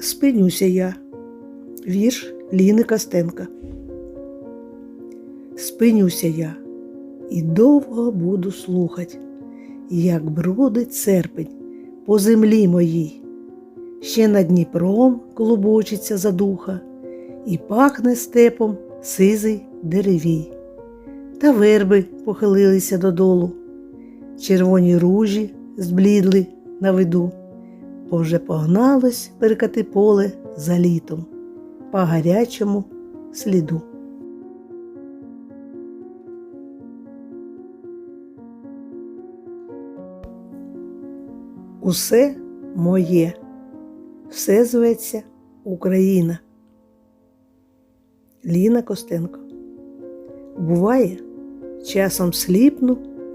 Спинюся я. Вірш Ліни Костенка. Спинюся я і довго буду слухать, як бродить серпень по землі моїй. Ще над Дніпром клубочиться задуха, і пахне степом сизий деревій. Та верби похилилися додолу, червоні ружі зблідли на виду, бо вже погналось перекати поле за літом по гарячому сліду. Усе моє, все зветься Україна. Ліна Костенко. Буває, часом сліпну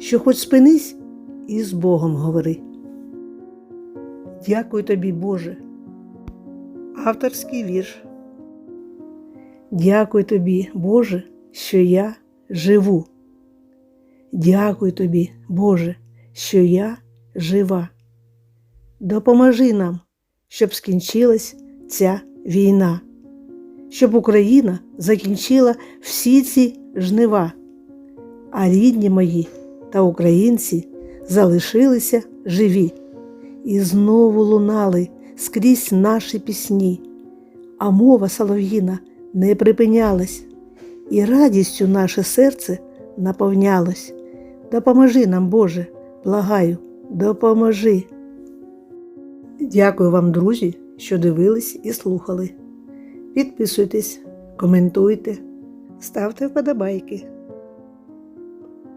що хоч спинись і з Богом говори. Дякую тобі, Боже. Авторський вірш. Дякую тобі, Боже, що я живу. Дякую тобі, Боже, що я жива. Допоможи нам, щоб скінчилась ця війна, щоб Україна закінчила всі ці жнива, а рідні мої та українці залишилися живі і знову лунали скрізь наші пісні, а мова солов'їна не припинялась, і радістю наше серце наповнялось. Допоможи нам, Боже, благаю, допоможи. Дякую вам, друзі, що дивились і слухали. Підписуйтесь, коментуйте, ставте вподобайки.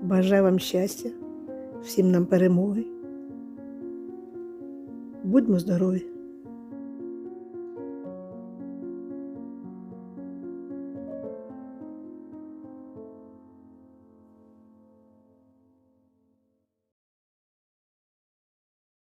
Бажаю вам щастя, всім нам перемоги. Будьмо здорові!